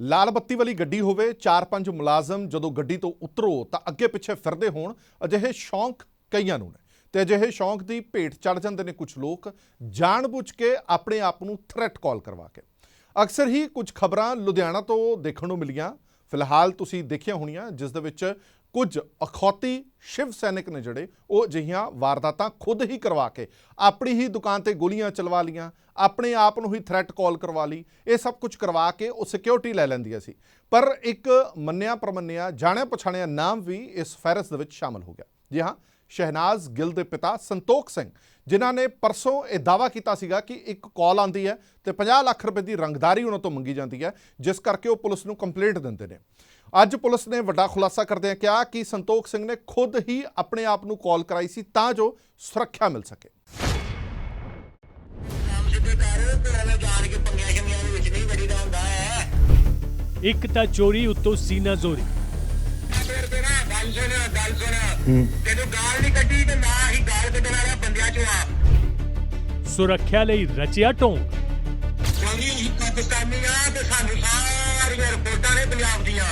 ਲਾਲ ਬੱਤੀ ਵਾਲੀ ਗੱਡੀ ਹੋਵੇ, ਚਾਰ ਪੰਜ ਮੁਲਾਜ਼ਮ ਜਦੋਂ ਗੱਡੀ ਤੋਂ ਉਤਰੋ ਤਾਂ ਅੱਗੇ ਪਿੱਛੇ ਫਿਰਦੇ ਹੋਣ, ਅਜਿਹੇ ਸ਼ੌਂਕ ਕਈਆਂ ਨੂੰ ਨੇ। ਤੇ ਅਜਿਹੇ ਸ਼ੌਂਕ ਦੀ ਭੇਟ ਚੜ ਜਾਂਦੇ ਨੇ ਕੁਝ ਲੋਕ, ਜਾਣਬੁੱਝ ਕੇ ਆਪਣੇ ਆਪ ਨੂੰ ਥ੍ਰੈਟ ਕਾਲ ਕਰਵਾ ਕੇ। ਅਕਸਰ ਹੀ ਕੁਝ ਖਬਰਾਂ ਲੁਧਿਆਣਾ ਤੋਂ ਦੇਖਣ ਨੂੰ ਮਿਲੀਆਂ। ਫਿਲਹਾਲ ਤੁਸੀਂ ਦੇਖਿਆ ਹੋਣੀਆਂ, ਜਿਸ ਦੇ ਵਿੱਚ ਕੁਝ ਅਖੌਤੀ ਸ਼ਿਵ ਸੈਨਿਕ ਨੇ ਜਿਹੜੇ, ਉਹ ਅਜਿਹੀਆਂ ਵਾਰਦਾਤਾਂ ਖੁਦ ਹੀ ਕਰਵਾ ਕੇ ਆਪਣੀ ਹੀ ਦੁਕਾਨ ਤੇ ਗੋਲੀਆਂ ਚਲਵਾ ਲੀਆਂ, ਆਪਣੇ ਆਪ ਨੂੰ ਹੀ ਥ੍ਰੈਟ ਕਾਲ ਕਰਵਾ ਲਈ, ਇਹ ਸਭ ਕੁਝ ਕਰਵਾ ਕੇ ਉਹ ਸਿਕਿਉਰਿਟੀ ਲੈ ਲੈਂਦੀਆਂ ਸੀ। ਪਰ ਇੱਕ ਮੰਨਿਆ ਪ੍ਰਮੰਨਿਆ ਜਾਣਿਆ ਪਛਾਣਿਆ ਨਾਮ ਵੀ ਇਸ ਫੈਰਸ ਦੇ ਵਿੱਚ ਸ਼ਾਮਲ ਹੋ ਗਿਆ। ਜੀ ਹਾਂ ਸ਼ਹਿਨਾਜ਼ ਗਿੱਲ ਦੇ ਪਿਤਾ ਸੰਤੋਖ ਸਿੰਘ ਜਿਨ੍ਹਾਂ ਨੇ ਪਰਸੋਂ ਇਹ ਦਾਵਾ ਕੀਤਾ ਸੀਗਾ ਕਿ ਇੱਕ ਕਾਲ ਆਂਦੀ ਹੈ ਤੇ 50 ਲੱਖ ਰੁਪਏ ਦੀ ਰੰਗਦਾਰੀ ਉਹਨਾਂ ਤੋਂ ਮੰਗੀ ਜਾਂਦੀ ਹੈ ਜਿਸ ਕਰਕੇ ਉਹ ਪੁਲਿਸ ਨੂੰ ਕੰਪਲੇਂਟ ਦਿੰਦੇ ਨੇ। ਅੱਜ ਪੁਲਿਸ ਨੇ ਵੱਡਾ ਖੁਲਾਸਾ ਕਰਦਿਆਂ ਕਿਹਾ ਕਿ ਸੰਤੋਖ ਸਿੰਘ ਨੇ ਖੁਦ ਹੀ ਆਪਣੇ ਆਪ ਨੂੰ ਕਾਲ ਕਰਾਈ ਸੀ ਤਾਂ ਜੋ ਸੁਰੱਖਿਆ ਮਿਲ ਸਕੇ। ਇੱਕ ਤਾਂ ਚੋਰੀ ਉੱਤੋਂ ਸੀਨਾ ਜ਼ੋਰੀ ਗੱਲ ਸੁਣ ਗੱਲ ਸੁਣ। ਤੈਨੂੰ ਗਾਲ ਨਹੀਂ ਕੱਢੀ ਤੇ ਨਾ ਹੀ ਗਾਲ ਕੱਢਣ ਵਾਲਾ ਬੰਦਿਆਂ ਚੋਂ ਆ ਸੁਰੱਖਿਆ ਲਈ ਰਚਿਆ ਢੋਂਗ ਕਿਉਂਕਿ ਅਸੀਂ ਪਾਕਿਸਤਾਨੀ ਆ ਤੇ ਸਾਨੂੰ ਸਾਰੀਆਂ ਰਿਪੋਰਟਾਂ ਨੇ ਪੰਜਾਬ ਦੀਆਂ।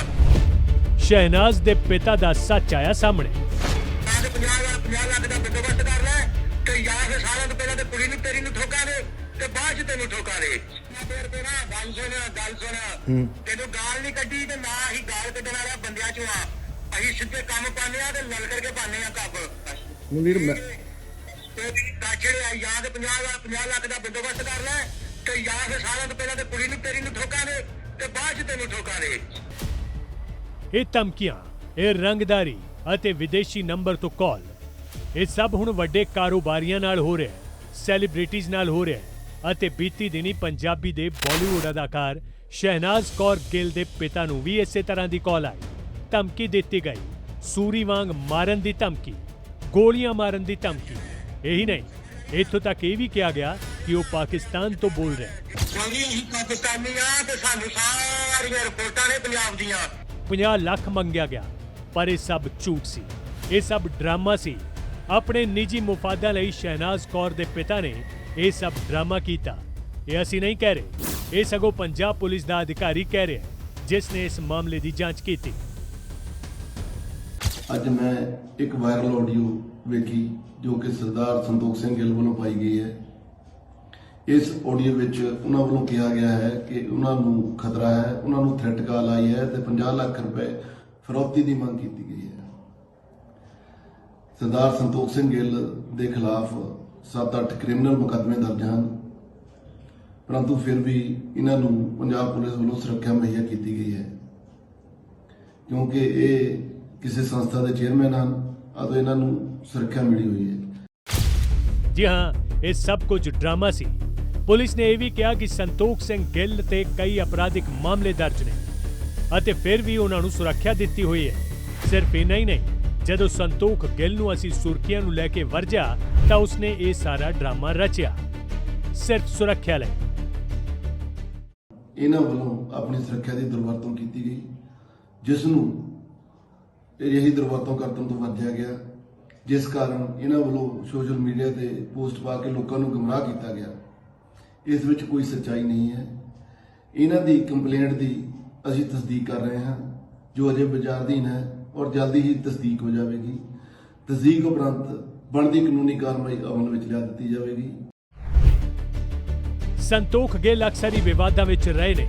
ਸ਼ਹਿਨਾਜ਼ ਦੇ ਪਿਤਾ ਦਾ ਸੱਚ ਆਇਆ ਸਾਹਮਣੇ। ਤਾਂ ਤੇ 50 ਲੱਖ 50 ਲੱਖ ਦਾ ਬੰਦੋਬਸਤ ਕਰ ਲੈ ਤੇ ਜਾਂ ਫਿਰ ਸਾਰਿਆਂ ਤੋਂ ਪਹਿਲਾਂ ਤੇ ਕੁੜੀ ਨੂੰ ਤੇਰੀ ਨੂੰ ਠੋਕਾ ਦੇ ਤੇ ਬਾਅਦ ਚ ਤੈਨੂੰ ਠੋਕਾ ਦੇ। ਫਿਰ ਤੇ ਨਾ ਗੱਲ ਸੁਣ ਗੱਲ ਸੁਣ। ਤੈਨੂੰ ਗਾਲ ਨਹੀਂ ਕੱਢੀ ਤੇ ਨਾ ਹੀ ਗਾਲ ਕੱਢਣ ਵਾਲਾ ਬੰਦਿਆਂ ਚੋਂ ਆ ਅਸੀਂ ਸਿੱਧੇ ਕੰਮ ਪਾਉਂਦੇ ਆ ਤੇ ਲਲ ਕਰਕੇ ਪਾਉਂਦੇ ਆ ਕੱਪ ਮੁਨੀਰ ਮੈਂ ਤੇ ਕਾਚੜੇ ਆ ਜਾਂ ਤੇ 50 ਲੱਖ 50 ਲੱਖ ਦਾ ਬੰਦੋਬਸਤ ਕਰ ਲੈ ਤੇ ਜਾਂ ਫਿਰ ਸਾਰਿਆਂ ਤੋਂ ਪਹਿਲਾਂ ਤੇ ਕੁੜੀ ਨੂੰ ਤੇਰੀ ਨੂੰ ਠੋਕਾ ਦੇ ਤੇ ਬਾਅਦ ਚ ਤੈਨੂੰ ਠੋਕਾ ਦੇ। ਇਹ ਧਮਕੀਆਂ ਇਹ ਰੰਗਦਾਰੀ ਅਤੇ ਵਿਦੇਸ਼ੀ ਨੰਬਰ ਤੋਂ ਕਾਲ। ਇਹ ਸਭ ਹੁਣ ਵੱਡੇ ਕਾਰੋਬਾਰੀਆਂ ਨਾਲ ਹੋ ਰਿਹਾ ਹੈ ਸੈਲੀਬ੍ਰਿਟੀਜ਼ ਨਾਲ ਹੋ ਰਿਹਾ ਹੈ ਅਤੇ ਬੀਤੀ ਦਿਨੀ ਪੰਜਾਬੀ ਦੇ ਬਾਲੀਵੁੱਡ ਅਦਾਕਾਰ ਸ਼ਹਿਨਾਜ਼ ਕੌਰ ਗਿੱਲ ਦੇ ਪਿਤਾ ਨੂੰ ਵੀ ਇਸੇ ਤਰ੍ਹਾਂ ਦੀ ਕਾਲ ਆਈ। ਧਮਕੀ ਦਿੱਤੀ ਗਈ। ਸੂਰੀ ਵਾਂਗ ਮਾਰਨ ਦੀ ਧਮਕੀ ਗੋਲੀਆਂ ਮਾਰਨ ਦੀ ਧਮਕੀ। ਇਹੀ ਨਹੀਂ ਇੱਥੋਂ ਤੱਕ ਇਹ ਵੀ ਕਿਹਾ ਗਿਆ ਕਿ ਉਹ ਪਾਕਿਸਤਾਨ ਤੋਂ ਬੋਲ ਰਿਹਾ ਹੈ। ਕਿਉਂਕਿ ਅਸੀਂ ਪਾਕਿਸਤਾਨੀ ਆ ਤੇ ਸਾਨੂੰ ਸਾਰੀਆਂ ਰਿਪੋਰਟਾਂ ਨੇ ਪੰਜਾਬ ਦੀਆਂ। 50 ਲੱਖ ਮੰਗਿਆ ਗਿਆ ਪਰ ਇਹ ਸਭ ਝੂਠ ਸੀ। ਇਹ ਸਭ ਡਰਾਮਾ ਸੀ। ਆਪਣੇ ਨਿੱਜੀ ਮੁਫਾਦਾਂ ਲਈ ਸ਼ਹਿਨਾਜ਼ ਕੌਰ ਦੇ ਪਿਤਾ ਨੇ ਇਹ ਸਭ ਡਰਾਮਾ ਕੀਤਾ। ਇਹ ਅਸੀਂ ਨਹੀਂ ਕਹਿ ਰਹੇ। ਇਹ ਸਗੋਂ ਪੰਜਾਬ ਪੁਲਿਸ ਦਾ ਅਧਿਕਾਰੀ ਕਹਿ ਰਿਹਾ ਹੈ ਜਿਸ ਨੇ ਇਸ ਮਾਮਲੇ ਦੀ ਜਾਂਚ ਕੀਤੀ। ਅੱਜ ਮੈਂ ਇੱਕ ਵਾਇਰਲ ਆਡੀਓ ਵੇਖੀ, ਜੋ ਕਿ ਸਰਦਾਰ ਸੰਤੋਖ ਸਿੰਘ ਗਿੱਲ ਵੱਲੋਂ ਪਾਈ ਗਈ ਹੈ। ਇਸ ਆਡੀਓ ਵਿੱਚ ਉਹਨਾਂ ਵੱਲੋਂ ਕਿਹਾ ਗਿਆ ਹੈ ਕਿ ਉਹਨਾਂ ਨੂੰ ਖਤਰਾ ਹੈ, ਉਹਨਾਂ ਨੂੰ ਥ੍ਰੈਟ ਕਾਲ ਆਈ ਹੈ ਤੇ 50 ਲੱਖ ਰੁਪਏ ਫਰੋਤੀ ਦੀ ਮੰਗ ਕੀਤੀ ਗਈ ਹੈ। ਸਰਦਾਰ ਸੰਤੋਖ ਸਿੰਘ ਗਿੱਲ ਦੇ ਖਿਲਾਫ 7-8 ਕ੍ਰਿਮੀਨਲ ਮੁਕੱਦਮੇ ਦਰਜ ਹਨ, ਪਰੰਤੂ ਫਿਰ ਵੀ ਇਹਨਾਂ ਨੂੰ ਪੰਜਾਬ ਪੁਲਿਸ ਵੱਲੋਂ ਸੁਰੱਖਿਆ ਮੁਹੱਈਆ ਕੀਤੀ ਗਈ ਹੈ। ਕਿਉਂਕਿ ਇਹ ਕਿਸੇ ਸੰਸਥਾ ਦੇ ਚੇਅਰਮੈਨ ਹਨ ਅਤੇ ਇਹਨਾਂ ਨੂੰ ਸੁਰੱਖਿਆ ਮਿਲੀ ਹੋਈ ਹੈ। ਜੀ ਹਾਂ ਇਹ ਸਭ ਕੁਝ ਡਰਾਮਾ ਸੀ। ਪੁਲਿਸ ਨੇ ਇਹ ਵੀ ਕਿਹਾ ਕਿ ਸੰਤੋਖ ਸਿੰਘ ਗਿੱਲ ਤੇ ਕਈ ਅਪਰਾਧਿਕ ਮਾਮਲੇ ਦਰਜ ਨੇ ਅਤੇ ਫਿਰ ਵੀ ਉਹਨਾਂ ਨੂੰ ਸੁਰੱਖਿਆ ਦਿੱਤੀ ਹੋਈ ਹੈ। ਸਿਰਫ ਇੰਨਾ ਹੀ ਨਹੀਂ ਜਦੋਂ ਸੰਤੋਖ ਗਿੱਲ ਨੂੰ ਅਸੀਂ ਸੁਰਖੀਆਂ ਨੂੰ ਲੈ ਕੇ ਵਰਜਿਆ ਤਾਂ ਉਸਨੇ ਇਹ ਸਾਰਾ ਡਰਾਮਾ ਰਚਿਆ। ਸਿਰਫ ਸੁਰੱਖਿਆ ਲਈ। ਇਹਨਾਂ ਵੱਲੋਂ ਆਪਣੀ ਸੁਰੱਖਿਆ ਦੀ ਦੁਰਵਰਤੋਂ ਕੀਤੀ ਗਈ ਜਿਸ ਨੂੰ ਅਜਿਹੀ ਦੁਰਵਰਤੋਂ ਕਰਨ ਤੋਂ ਵਰਜਿਆ ਗਿਆ, ਜਿਸ ਕਾਰਨ ਇਹਨਾਂ ਵੱਲੋਂ ਸੋਸ਼ਲ ਮੀਡੀਆ ਤੇ ਪੋਸਟ ਪਾ ਕੇ ਲੋਕਾਂ ਨੂੰ ਗੁੰਮਰਾਹ ਕੀਤਾ ਗਿਆ। ਇਸ ਵਿੱਚ ਕੋਈ ਸੱਚਾਈ ਨਹੀਂ ਹੈ। ਇਹਨਾਂ ਦੀ ਕੰਪਲੇਂਟ ਦੀ ਅਸੀਂ ਤਸਦੀਕ ਕਰ ਰਹੇ ਹਾਂ, ਜੋ ਅਜੇ ਵਿਚਾਰਧੀਨ ਹੈ ਔਰ ਜਲਦੀ ਹੀ ਤਸਦੀਕ ਹੋ ਜਾਵੇਗੀ। ਤਸਦੀਕ ਉਪਰੰਤ ਬਣਦੀ ਕਾਨੂੰਨੀ ਕਾਰਵਾਈ ਅਮਲ ਵਿੱਚ ਲਿਆ ਦਿੱਤੀ ਜਾਵੇਗੀ। ਸੰਤੋਖ ਗਿੱਲ ਅਕਸਰ ਹੀ ਵਿਵਾਦਾਂ ਵਿੱਚ ਰਹੇ ਨੇ।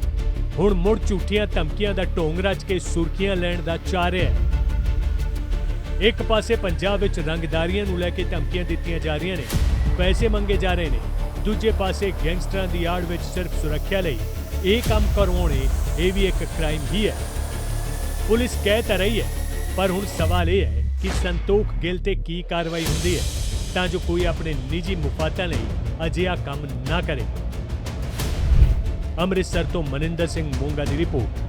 ਹੁਣ ਮੁੜ ਝੂਠੀਆਂ ਧਮਕੀਆਂ ਦਾ ਢੋਂਗ ਰਚ ਕੇ ਸੁਰਖੀਆਂ ਲੈਣ ਦਾ ਚਾਹ ਹੈ। ਇੱਕ ਪਾਸੇ ਪੰਜਾਬ ਵਿੱਚ ਰੰਗਦਾਰੀਆਂ ਨੂੰ ਲੈ ਕੇ ਧਮਕੀਆਂ ਦਿੱਤੀਆਂ ਜਾ ਰਹੀਆਂ ਨੇ, ਪੈਸੇ ਮੰਗੇ ਜਾ ਰਹੇ ਨੇ। ਦੂਜੇ ਪਾਸੇ ਗੈਂਗਸਟਰਾਂ ਦੀ ਆੜ ਵਿੱਚ ਸਿਰਫ ਸੁਰੱਖਿਆ ਲਈ ਇਹ ਕੰਮ ਕਰਵਾਉਣੇ, ਇਹ ਵੀ ਇੱਕ ਕ੍ਰਾਈਮ ਹੀ ਹੈ। ਪੁਲਿਸ ਕਹਿ ਤਾਂ ਰਹੀ ਹੈ, ਪਰ ਹੁਣ ਸਵਾਲ ਇਹ ਹੈ ਕਿ ਸੰਤੋਖ ਗਿੱਲ ਤੇ ਕੀ ਕਾਰਵਾਈ ਹੁੰਦੀ ਹੈ, ਤਾਂ ਜੋ ਕੋਈ ਆਪਣੇ ਨਿੱਜੀ ਮੁਫਾਦਾਂ ਲਈ ਅਜਿਹਾ ਕੰਮ ਨਾ ਕਰੇ। ਅੰਮ੍ਰਿਤਸਰ ਤੋਂ ਮਨਿੰਦਰ ਸਿੰਘ ਮੋਂਗਾ ਦੀ ਰਿਪੋਰਟ।